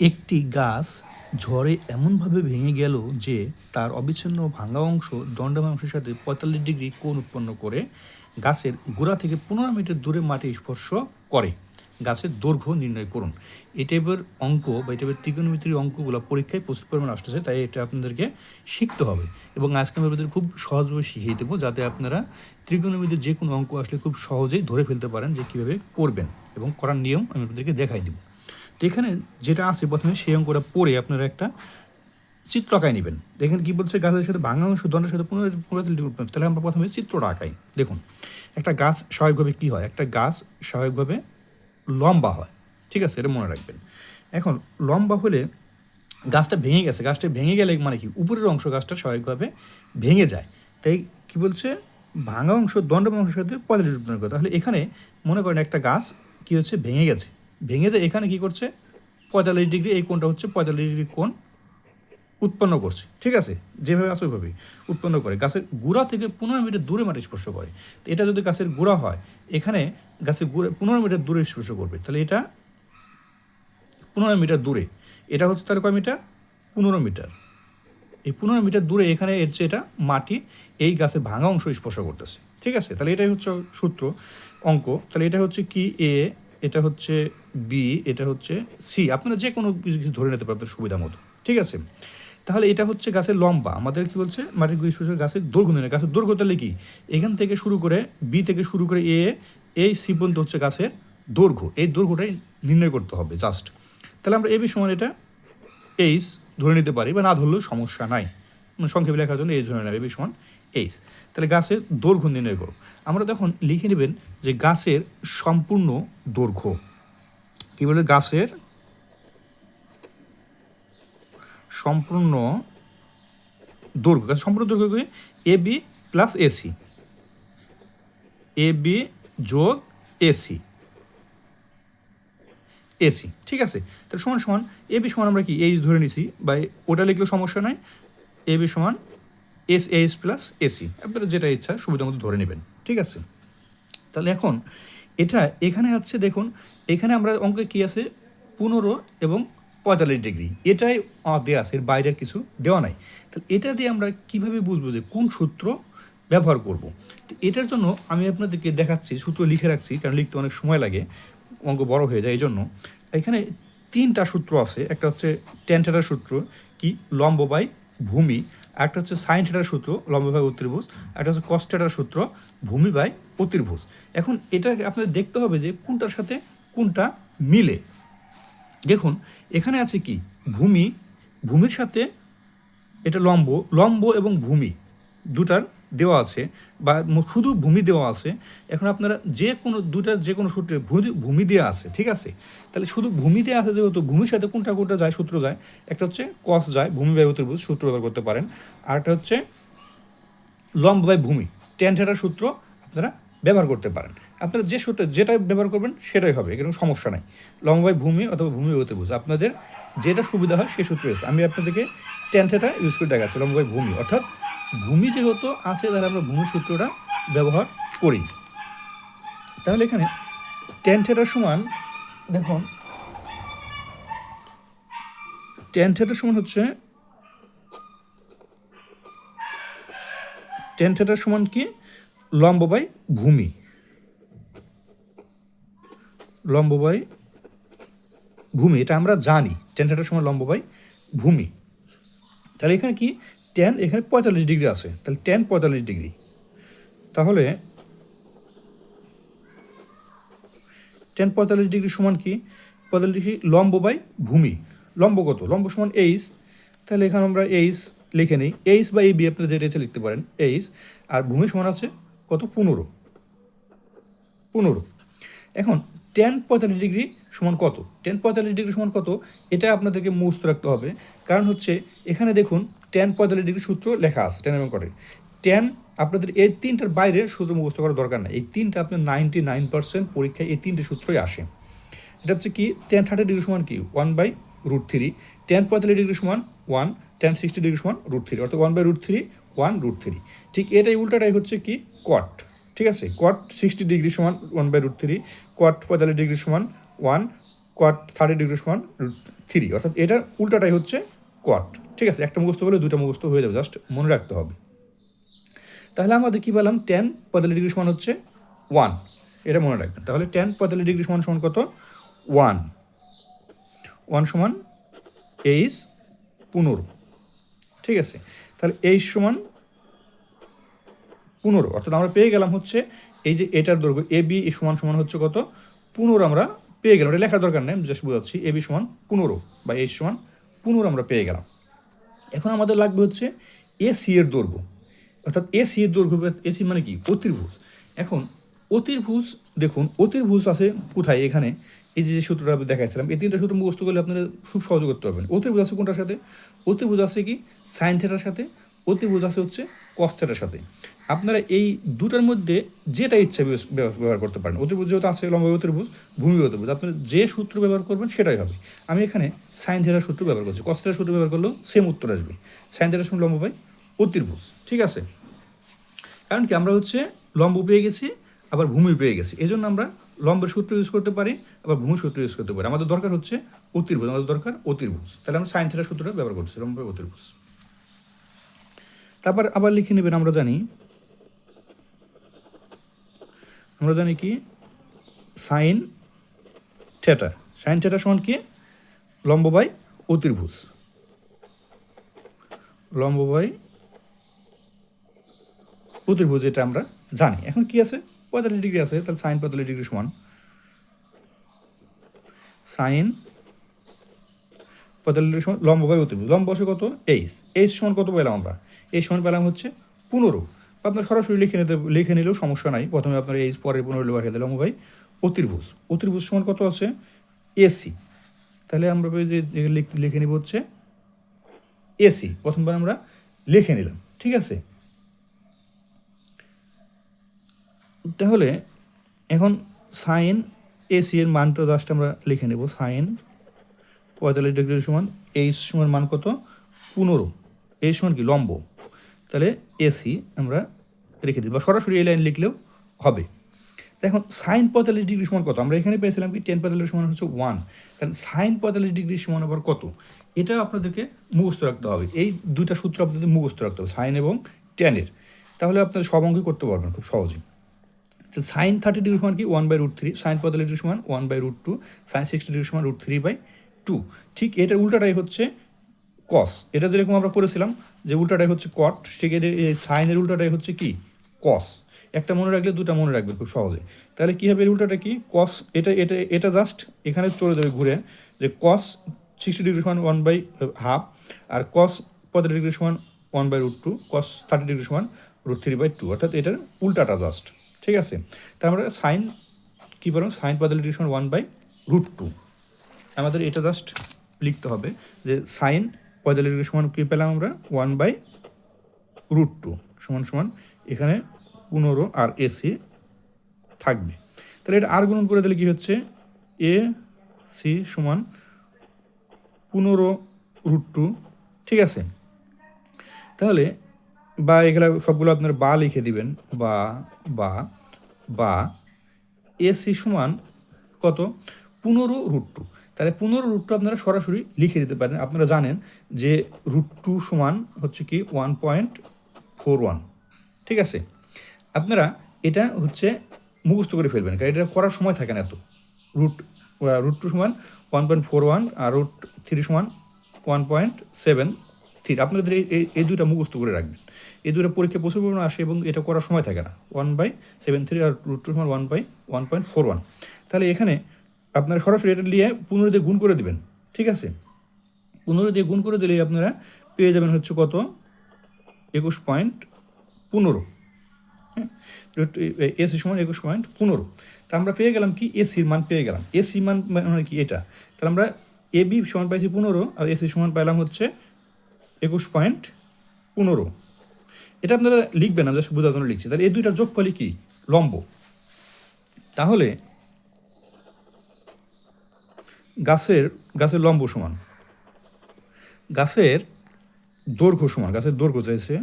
একটি গাছ ঝড়ে এমনভাবে ভেঙে গেল যে তার অবিচ্ছিন্ন ভাঙা অংশ দণ্ডাংশের সাথে পঁয়তাল্লিশ ডিগ্রি কোণ উৎপন্ন করে গাছের গোড়া থেকে পনেরো মিটার দূরে মাটি স্পর্শ করে। গাছের দৈর্ঘ্য নির্ণয় করুন। এই টাইপের অঙ্ক বা এই টাইপের ত্রিকোণমিতির অঙ্কগুলো পরীক্ষায় প্রচুর পরিমাণে আসতেছে, তাই এটা আপনাদেরকে শিখতে হবে। এবং আজকে আমি আপনাদের খুব সহজভাবে শিখিয়ে দেবো, যাতে আপনারা ত্রিকোণমিতির যে কোনো অঙ্ক আসলে খুব সহজেই ধরে ফেলতে পারেন যে কীভাবে করবেন। এবং করার নিয়ম আমি আপনাদেরকে দেখাই দেবো। এখানে যেটা আছে প্রথমে, সেই অঙ্কটা পড়ে আপনারা একটা চিত্র আঁকায় নেবেন। দেখেন কী বলছে, গাছের সাথে ভাঙা অংশ, দণ্ডের সাথে পুনরায় পুনরায় তাহলে আমরা প্রথমে চিত্রটা আঁকাই। দেখুন, একটা গাছ স্বাভাবিকভাবে কী হয়? একটা গাছ স্বাভাবিকভাবে লম্বা হয়। ঠিক আছে, এটা মনে রাখবেন। এখন, লম্বা হলে গাছটা ভেঙে গেছে। গাছটা ভেঙে গেলে মানে কি? উপরের অংশ গাছটা স্বাভাবিকভাবে ভেঙে যায়। তাই কি বলছে? ভাঙা অংশ দণ্ড অংশের সাথে করে। তাহলে এখানে মনে করেন একটা গাছ কী হচ্ছে? ভেঙে গেছে। ভেঙে যায়, এখানে কি করছে? পঁয়তাল্লিশ ডিগ্রি, এই কোণটা হচ্ছে পঁয়তাল্লিশ ডিগ্রি কোণ উৎপন্ন করছে, ঠিক আছে? যেভাবে আছে ওইভাবেই উৎপন্ন করে। গাছের গুঁড়া থেকে পনেরো মিটার দূরে মাটি স্পর্শ করে। এটা যদি গাছের গুঁড়া হয়, এখানে গাছের গুড়ে পনেরো মিটার দূরে স্পর্শ করবে। তাহলে এটা পনেরো মিটার দূরে। এটা হচ্ছে তাহলে কয় মিটার? পনেরো মিটার। এই পনেরো মিটার দূরে এখানে এর যে এটা মাটি, এই গাছের ভাঙা অংশ স্পর্শ করতেছে, ঠিক আছে? তাহলে এটাই হচ্ছে সূত্র, অঙ্ক। তাহলে এটা হচ্ছে কি? এ এটা হচ্ছে বি এটা হচ্ছে সি আপনারা যে কোনো কিছু ধরে নিতে পারবেন সুবিধা মতো। ঠিক আছে? তাহলে এটা হচ্ছে গাছের লম্বা। আমাদের কি বলছে? মাটির গুড়ি গাছের দৈর্ঘ্য নির্ণয়। গাছের দৈর্ঘ্য তাহলে কি? এখান থেকে শুরু করে বি থেকে শুরু করে এ এই সি পর্যন্ত হচ্ছে গাছের দৈর্ঘ্য। এই দৈর্ঘ্যটাই নির্ণয় করতে হবে জাস্ট। তাহলে আমরা এবি সমান এটা এইচ ধরে নিতে পারি বা না ধরলেও সমস্যা নাই। সংক্ষেপে লেখার জন্য এইচ ধরে নেবে এবি সমান এইচ। তাহলে গাছের দৈর্ঘ্য নির্ণয় করো। আমরা তখন লিখে নেবেন যে গাছের সম্পূর্ণ দৈর্ঘ্য। কী বলে? গাছের সম্পূর্ণ দৈর্ঘ্য। গাছের সম্পূর্ণ দৈর্ঘ্য কি? A, B plus AC A, B যোগ এসি এসি ঠিক আছে? তাহলে সমান সমান এ, বি সমান আমরা কি? এইচ ধরে নিছি। বা ওটা লিখলেও সমস্যা নাই। এ, বি সমান এস এইচ প্লাস এসি আপনারা যেটা ইচ্ছা, সুবিধা মতো ধরে নেবেন। ঠিক আছে? তাহলে এখন এটা এখানে আছে, দেখুন, এখানে আমরা অঙ্কে কী আছে? পনেরো এবং পঁয়তাল্লিশ ডিগ্রি। এটাই দেওয়া আছে, এর বাইরের কিছু দেওয়া নাই। তাহলে এটা দিয়ে আমরা কীভাবে বুঝব যে কোন সূত্র ব্যবহার করব? তো এটার জন্য আমি আপনাদেরকে দেখাচ্ছি, সূত্র লিখে রাখছি, কারণ লিখতে অনেক সময় লাগে, অঙ্ক বড় হয়ে যায় এই জন্য এখানে তিনটা সূত্র আছে, একটা হচ্ছে টেন থেটার সূত্র, কি? লম্ব বাই ভূমি, একটা হচ্ছে সাইন থেটার সূত্র লম্ব বাই অতির্ভুজ একটা হচ্ছে কস থেটার সূত্র, ভূমি বাই অতির্ভুজ এখন এটা আপনাদের দেখতে হবে যে কোনটার সাথে কোনটা মিলে। দেখুন, এখানে আছে কি? ভূমি, ভূমির সাথে এটা লম্ব লম্ব এবং ভূমি, দুটার দেওয়া আছে বা শুধু ভূমি দেওয়া আছে, এখন আপনারা যে কোনো দুটার যে কোনো সূত্রে ভূমি দেওয়া আছে, ঠিক আছে? তাহলে শুধু ভূমি দেওয়া আছে যেহেতু, ভূমির সাথে কোনটা কোনটা যায়, সূত্র যায়? একটা হচ্ছে কস যায়, ভূমি অতির্ভুজ সূত্র ব্যবহার করতে পারেন। আর একটা হচ্ছে লম্ব বাই ভূমি টেন থেটার সূত্র আপনারা ব্যবহার করতে পারেন। আপনারা যে সূত্রে যেটা ব্যবহার করবেন সেটাই হবে কোনো সমস্যা নাই। লম্ব বাই ভূমি অথবা ভূমি বাই অতির্ভুজ আপনাদের যেটা সুবিধা হয় সেই সূত্রে এসে। আমি আপনাদেরকে টেন থেটা ইউজ করে দেখাচ্ছি লম্ব বাই ভূমি। অর্থাৎ ভূমি যেহেতু আছে, তাহলে আমরা ভূমি সূত্রটা ব্যবহার করি। তাহলে এখানে টেন সমান, দেখুন টেন সমান হচ্ছে টেন সমান কি? লম্ব বাই ভূমি। লম্ব বাই ভূমি, এটা আমরা জানি। টেন থেটার সমান লম্ব বাই ভূমি। তাহলে এখানে কি? টেন এখানে পঁয়তাল্লিশ ডিগ্রি আছে। তাহলে টেন পঁয়তাল্লিশ ডিগ্রি। তাহলে টেন পঁয়তাল্লিশ ডিগ্রি সমান কি? পঁয়তাল্লিশ ডিগ্রি লম্ব বাই ভূমি। লম্ব কত? লম্ব সমান এইচ তাহলে এখানে আমরা এইচ লিখে নিই। এইচ বা এই বি আপনারা যেটা ইচ্ছে লিখতে পারেন। এইচ আর ভূমি সমান আছে কত? পনেরো। পনেরো। এখন টেন পঁয়তাল্লিশ ডিগ্রি সমান কত? টেন পঁয়তাল্লিশ ডিগ্রি সমান কত? এটা আপনাদেরকে মুখস্থ রাখতে হবে। কারণ হচ্ছে, এখানে দেখুন টেন পঁয়তাল্লিশ ডিগ্রি সূত্র লেখা আছে টেন এবং করে টেন আপনাদের এই তিনটার বাইরে সূত্র মুখস্থ করার দরকার নেই। এই তিনটা আপনার নাইনটি নাইন পার্সেন্ট পরীক্ষায় এই তিনটে সূত্রই আসে। এটা হচ্ছে কি? টেন থার্টি ডিগ্রি সমান কি? One by root three tan পঁয়তাল্লিশ ডিগ্রি সমান ওয়ান টেন সিক্সটি ডিগ্রি সমান রুট থ্রি অর্থাৎ one by root three one root three ঠিক এটাই উল্টাটাই হচ্ছে কি? কট ঠিক আছে কট সিক্সটি ডিগ্রি সমান one by root three cot পঁয়তাল্লিশ ডিগ্রি সমান ওয়ান কোয়াট থার্টি ডিগ্রি সমান রুট থ্রি অর্থাৎ এটার উল্টাটাই হচ্ছে কট ঠিক আছে? একটা মুখস্থ বলে দুটা মুখস্থ হয়ে যাবে জাস্ট মনে রাখতে হবে। তাহলে আমাদের কী পেলাম? টেন পঁয়তাল্লিশ ডিগ্রি সমান হচ্ছে ওয়ান এটা মনে রাখবেন। তাহলে টেন পঁয়তাল্লিশ ডিগ্রি সমান সমান কত? ওয়ান ওয়ান সমান এইচ পনেরো, ঠিক আছে? তাহলে এইচ সমান পনেরো। অর্থাৎ আমরা পেয়ে গেলাম হচ্ছে এই যে এটার দৈর্ঘ্য, এ বি সমান সমান হচ্ছে কত? পনেরো আমরা পেয়ে গেলাম। এটা লেখার দরকার নেই জাস্ট বোঝাচ্ছি। এ বি সমান পনেরো বা এ সমান পনেরো আমরা পেয়ে গেলাম। এখন আমাদের লাগবে হচ্ছে এ সি এর দৈর্ঘ্য। অর্থাৎ এ সি এর দৈর্ঘ্য এ সি মানে কি? অতির্ভুজ। এখন অতির্ভুজ, দেখুন, অতির্ভুজ আছে কোথায়? এখানে। এই যে সূত্রটা আমি দেখাচ্ছিলাম এই তিনটা সূত্র মুখস্থ করলে আপনারা খুব সহজ করতে পারবেন। অতির্ভুজ আছে কোনটার সাথে? অতির্ভুজ আছে কি? সাইন থেটার সাথে। অতির্ভুজ আছে হচ্ছে কস সাথে। আপনারা এই দুটার মধ্যে যেটা ইচ্ছা ব্যব- ব্যবহার করতে পারেন। অতির্ভুজ যেহেতু আছে লম্বা অতির্ভুজ ভূমি অতির্ভুজ আপনারা যে সূত্র ব্যবহার করবেন সেটাই হবে। আমি এখানে সাইন থেটার সূত্র ব্যবহার করছি। কস সূত্র ব্যবহার করলেও সেম উত্তর আসবে। সাইন থেটার সঙ্গে লম্ব পাই অতির্ভুজ ঠিক আছে? কারণ কি আমরা হচ্ছে লম্ব পেয়ে গেছি, আবার ভূমি পেয়ে গেছি। এই জন্য আমরা লম্বের সূত্র ইউজ করতে পারি, আবার ভূমি সূত্র ইউজ করতে পারি। আমাদের দরকার হচ্ছে অতির্ভুজ আমাদের দরকার অতির্ভুজ তাহলে আমরা সাইন থেটার সূত্রটা ব্যবহার করছি, লম্ব অতির্ভুজ তারপর আবার লিখে নেবেন, আমরা জানি। আমরা জানি কি? সাইন থেটা সাইন থেটা সমান কি? লম্ব বাই অতির্ভুজ লম্ব বাই অতির্ভুজ এটা আমরা জানি। এখন কি আছে? পঁয়তাল্লিশ ডিগ্রি আছে, তাহলে সাইন পঁয়তাল্লিশ ডিগ্রি সমান। সাইন পঁয়তাল্লিশ সমান, লম্ব বাই অতির্ভুজ লম্ব বসে কত? এইচ এইচ সমান কত পেলাম আমরা? এই সমান পেলাম হচ্ছে পনেরো। আপনার সরাসরি লিখে নিতে, লিখে নিলেও সমস্যা নাই। প্রথমে আপনার এই পরে পনেরো লিখে দিলাম। ভাই, অতির্ভুজ। অতির্ভুজ সমান কত আছে? এসি। তাহলে আমরা যে লিখে নিব হচ্ছে এসি। প্রথমবার আমরা লিখে নিলাম। ঠিক আছে? তাহলে এখন সাইন এসি এর মানটা জাস্ট আমরা লিখে নেব। সাইন পঁয়তাল্লিশ ডিগ্রি সমান এইচ সমান মান কত? পনেরো। এই সমান কি? লম্ব। তাহলে এসি আমরা রেখে দিই। বা সরাসরি এই লাইন লিখলেও হবে। এখন সাইন পঁয়তাল্লিশ ডিগ্রি সমান কত? আমরা এখানে পেয়েছিলাম কি? টেন পঁয়তাল্লিশ সমান হচ্ছে ওয়ান তাহলে সাইন পঁয়তাল্লিশ ডিগ্রি সমান আবার কত? এটা আপনাদেরকে মুখস্থ রাখতে হবে। এই দুইটা সূত্র আপনাদের মুখস্থ রাখতে হবে সাইন এবং টেনের তাহলে আপনারা সব অঙ্কই করতে পারবেন খুব সহজেই। তো সাইন থার্টি ডিগ্রি সমান কি? One by root three sine পঁয়তাল্লিশ ডিগ্রি সমান one by root two sine sixty degree সমান রুট থ্রি বাই টু ঠিক এটার উল্টাটাই হচ্ছে কস এটা যেরকম আমরা করেছিলাম যে উল্টাটাই হচ্ছে কট এটা এই সাইনের উল্টাটাই হচ্ছে কি? কস একটা মনে রাখলে দুটা মনে রাখবে খুব সহজে। তাহলে কী হবে এর উল্টাটা কি? কস এটা এটা এটা জাস্ট এখানে চলে যাবে ঘুরে যে কস সিক্সটি ডিগ্রি সমান ওয়ান বাই হাফ আর কস পঁয়তাল্লিশ ডিগ্রি সমান one by root two cos thirty degree সমান রুট থ্রি বাই টু অর্থাৎ এটার উল্টাটা জাস্ট ঠিক আছে? তা আমরা সাইন কী বলুন সাইন পঁয়তাল্লিশ ডিগ্রি সমান ওয়ান বাই রুট টু আমাদের এটা জাস্ট লিখতে হবে যে সাইন পঁয়তাল্লিশ ডিগ্রি সমান কী পেলাম আমরা? ওয়ান বাই রুট টু সমান সমান এখানে পনেরো আর এসি থাকবে। তাহলে এটা আর গুণন করে দিলে কী হচ্ছে? এ সি সমান পনেরো রুট টু ঠিক আছে? তাহলে বা এগুলো সবগুলো আপনার বা লিখে দিবেন, বা বা বা এসি সমান কত? পনেরো রুট টু তাহলে পনেরো রুট টু আপনারা সরাসরি লিখে দিতে পারেন। আপনারা জানেন যে রুট টু সমান হচ্ছে কি ওয়ান পয়েন্ট ফোর ওয়ান ঠিক আছে? আপনারা এটা হচ্ছে মুখস্থ করে ফেলবেন, কারণ এটা করার সময় থাকে না এত। রুট রুট টু সমান ওয়ান পয়েন্ট ফোর ওয়ান আর রুট থ্রি সমান ওয়ান পয়েন্ট সেভেন থ্রি আপনাদের এই, এই- দুইটা মুখস্থ করে রাখবেন, এই দুটো পরীক্ষা প্রচুর পরিমাণে আসে এবং এটা করার সময় থাকে না। ওয়ান বাই সেভেন থ্রি আর রুট টু সমান one by one point four one তাহলে এখানে আপনারা সরাসরি এটা নিয়ে পনেরো দিয়ে গুণ করে দিবেন, ঠিক আছে? পনেরো দিয়ে গুণ করে দিলেই আপনারা পেয়ে যাবেন হচ্ছে কত? একুশ পয়েন্ট পনেরো। এসি সমান একুশ পয়েন্ট পনেরো। তা আমরা পেয়ে গেলাম কি? এসির মান পেয়ে গেলাম। এসি মান মানে কি? এটা। তাহলে আমরা এ, বি সমান পাইছি পনেরো আর এসি সমান পাইলাম হচ্ছে একুশ পয়েন্ট পনেরো। এটা আপনারা লিখবেন জাস্ট বোঝার জন্য লিখছি। তাহলে এই দুইটার যোগফলই কি? লম্ব। তাহলে গাছের গাছের লম্ব সমান। গাছের দৈর্ঘ্য সমান, গাছের দৈর্ঘ্য চাইছে,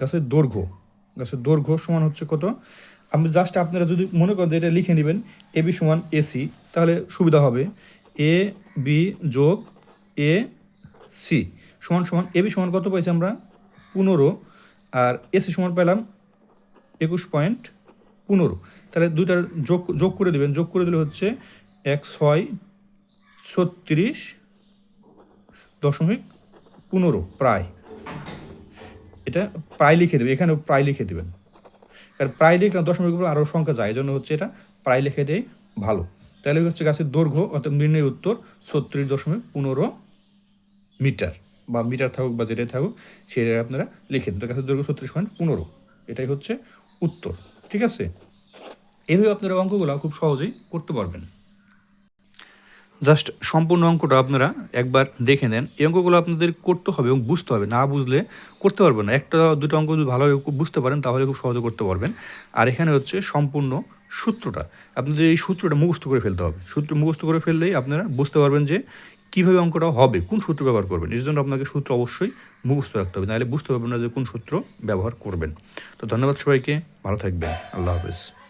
গাছের দৈর্ঘ্য গাছের দৈর্ঘ্য সমান হচ্ছে কত? আপনি জাস্ট আপনারা যদি মনে করেন যে এটা লিখে নেবেন, এ বি সমান এসি তাহলে সুবিধা হবে। এ বি যোগ এ সি, সমান সমান, এ বি সমান কত পাইছি আমরা? পনেরো, আর এসি সমান পেলাম একুশ পয়েন্ট পনেরো। তাহলে দুইটার যোগ যোগ করে দেবেন, যোগ করে দিলে হচ্ছে এক ছয় ছত্রিশ দশমিক পনেরো প্রায়। এটা প্রায় লিখে দেবে, এখানেও প্রায় লিখে দেবেন। কারণ প্রায় লিখলে দশমিক উপর আরও সংখ্যা যায় জন্য হচ্ছে এটা প্রায় লিখে দেয় ভালো। তাহলে হচ্ছে গাছের দৈর্ঘ্য অর্থাৎ নির্ণয় উত্তর ছত্রিশ দশমিক পনেরো মিটার, বা মিটার থাকুক বা যেটাই থাকুক, সেটা আপনারা লিখে দেবেন গাছের দৈর্ঘ্য ছত্রিশ পয়েন্ট পনেরো, এটাই হচ্ছে উত্তর, ঠিক আছে? এভাবে আপনারা অঙ্কগুলো খুব সহজেই করতে পারবেন। জাস্ট সম্পূর্ণ অঙ্কটা আপনারা একবার দেখে নেন। এই অঙ্কগুলো আপনাদের করতে হবে এবং বুঝতে হবে। না বুঝলে করতে পারবেন না। একটা, দুটো অঙ্ক যদি ভালোভাবে বুঝতে পারেন, তাহলে খুব সহজে করতে পারবেন। আর এখানে হচ্ছে সম্পূর্ণ সূত্রটা। আপনাদের এই সূত্রটা মুখস্থ করে ফেলতে হবে। সূত্র মুখস্থ করে ফেললেই আপনারা বুঝতে পারবেন যে কীভাবে অঙ্কটা হবে, কোন সূত্র ব্যবহার করবেন। এর জন্য আপনাকে সূত্র অবশ্যই মুখস্থ রাখতে হবে। নাহলে বুঝতে পারবেন না যে কোন সূত্র ব্যবহার করবেন। তো ধন্যবাদ সবাইকে। ভালো থাকবেন। আল্লাহ হাফেজ।